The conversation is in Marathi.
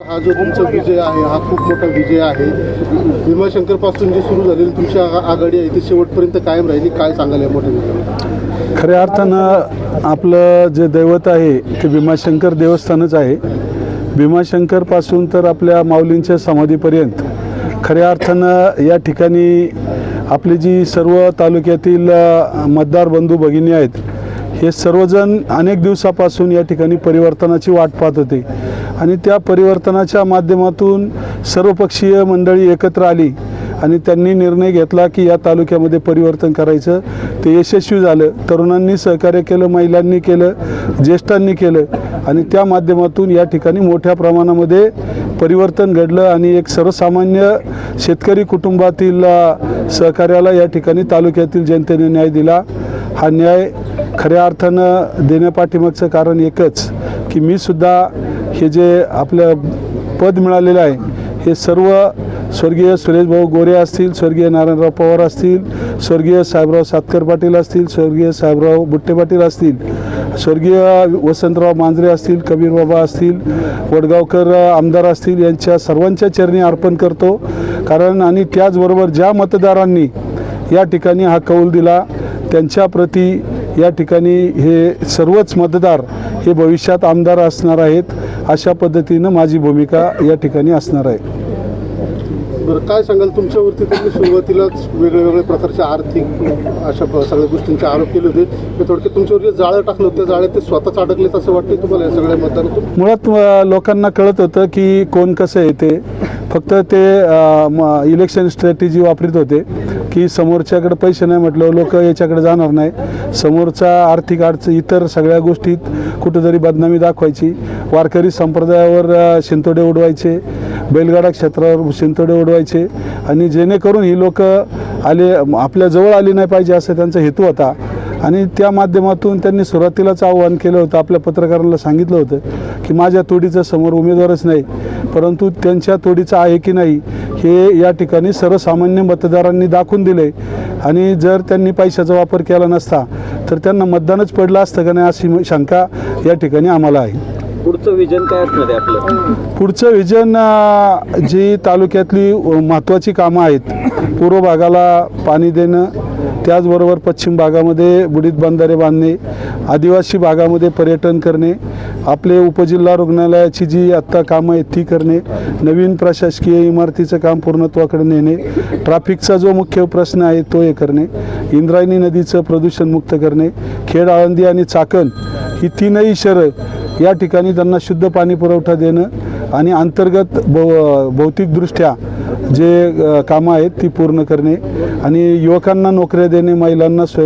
हा जो तुमचा विजय आहे हा खूप मोठा विजय आहे. भीमाशंकरपासून जी सुरू झालेली तुमची आघाडी आहे ती शेवटपर्यंत कायम राहिली. काय सांगाल या मोठ्या खऱ्या अर्थानं आपलं जे दैवत आहे ते भीमाशंकर देवस्थानच आहे. भीमाशंकरपासून तर आपल्या माऊलींच्या समाधीपर्यंत. खऱ्या अर्थानं या ठिकाणी आपली जी सर्व तालुक्यातील मतदार बंधू भगिनी आहेत हे सर्वजण अनेक दिवसापासून या ठिकाणी परिवर्तनाची वाट पाहत होते. आणि त्या परिवर्तनाच्या माध्यमातून सर्वपक्षीय मंडळी एकत्र आली आणि त्यांनी निर्णय घेतला की या तालुक्यामध्ये परिवर्तन करायचं. ते यशस्वी झालं. तरुणांनी सहकार्य केलं महिलांनी केलं ज्येष्ठांनी केलं आणि त्या माध्यमातून या ठिकाणी मोठ्या प्रमाणामध्ये परिवर्तन घडलं आणि एक सर्वसामान्य शेतकरी कुटुंबातील सहकार्याला या ठिकाणी तालुक्यातील जनतेने न्याय दिला. हा न्याय खऱ्या अर्थानं देण्यापाठीमागचं कारण एकच की मी सुद्धा हे जे आपलं पद मिळालेलं आहे हे सर्व स्वर्गीय सुरेशभाऊ गोरे असतील स्वर्गीय नारायणराव पवार असतील स्वर्गीय साहेबराव सातकर पाटील असतील स्वर्गीय साहेबराव बुट्टे पाटील असतील स्वर्गीय वसंतराव मांजरे असतील कबीरबाबा असतील वडगावकर आमदार असतील यांच्या सर्वांच्या चरणी अर्पण करतो. कारण आणि त्याचबरोबर ज्या मतदारांनी या ठिकाणी हा कौल दिला त्यांच्याप्रती या ठिकाणी हे सर्वच मतदार हे भविष्यात आमदार असणार आहेत अशा पद्धतीनं माझी भूमिका या ठिकाणी असणार आहे. बरं काय सांगाल तुमच्यावरती? त्यांनी सुरुवातीलाच वेगळ्या वेगळ्या प्रकारच्या आर्थिक अशा सगळ्या गोष्टींचे आरोप केले होते. ते थोडक्यात तुमच्यावर जे जाळं टाकलं होतं. जाळ्यात ते स्वतःच अडकलेत असं वाटतंय तुम्हाला या सगळ्या मतदारातून? मुळात लोकांना कळत होतं की कोण कसं येते. फक्त ते इलेक्शन स्ट्रॅटेजी वापरीत होते. की समोरच्याकडे पैसे नाही म्हटलं लोक याच्याकडे जाणार नाही. समोरचा आर्थिक अडचण इतर सगळ्या गोष्टीत कुठेतरी बदनामी दाखवायची. वारकरी संप्रदायावर शिंतोडे उडवायचे. बैलगाडा क्षेत्रावर शिंतोडे उडवायचे. आणि जेणेकरून ही लोक आले आपल्या जवळ आली नाही पाहिजे असं त्यांचा हेतू होता. आणि त्या माध्यमातून त्यांनी सुरुवातीलाच आव्हान केलं होतं आपल्या पत्रकारांना सांगितलं होतं की माझ्या तोडीचं समोर उमेदवारच नाही. परंतु त्यांच्या तोडीचा आहे की नाही हे या ठिकाणी सर्वसामान्य मतदारांनी दाखवून दिले. आणि जर त्यांनी पैशाचा वापर केला नसता तर त्यांना मतदानच पडलं असतं का नाही अशी शंका या ठिकाणी आम्हाला आहे. पुढचं विजन काय असणार आहे आपलं? पुढचं विजन जी तालुक्यातली महत्त्वाची कामं आहेत पूर्व भागाला पाणी देणं त्याचबरोबर पश्चिम भागामध्ये बुडीत बंधारे बांधणे आदिवासी भागामध्ये पर्यटन करणे आपले उपजिल्हा रुग्णालयाची जी आत्ता कामं आहेत ती करणे नवीन प्रशासकीय इमारतीचं काम पूर्णत्वाकडे नेणे ट्रॅफिकचा जो मुख्य प्रश्न आहे तो हे करणे इंद्रायणी नदीचं प्रदूषणमुक्त करणे खेड आळंदी आणि चाकण ही तीनही शहरं या ठिकाणी त्यांना शुद्ध पाणी पुरवठा देणं आणि अंतर्गत भौ भौतिकदृष्ट्या जे कामं आहेत ती पूर्ण करणे आणि युवकांना नोकऱ्या देणे महिलांना स्वयं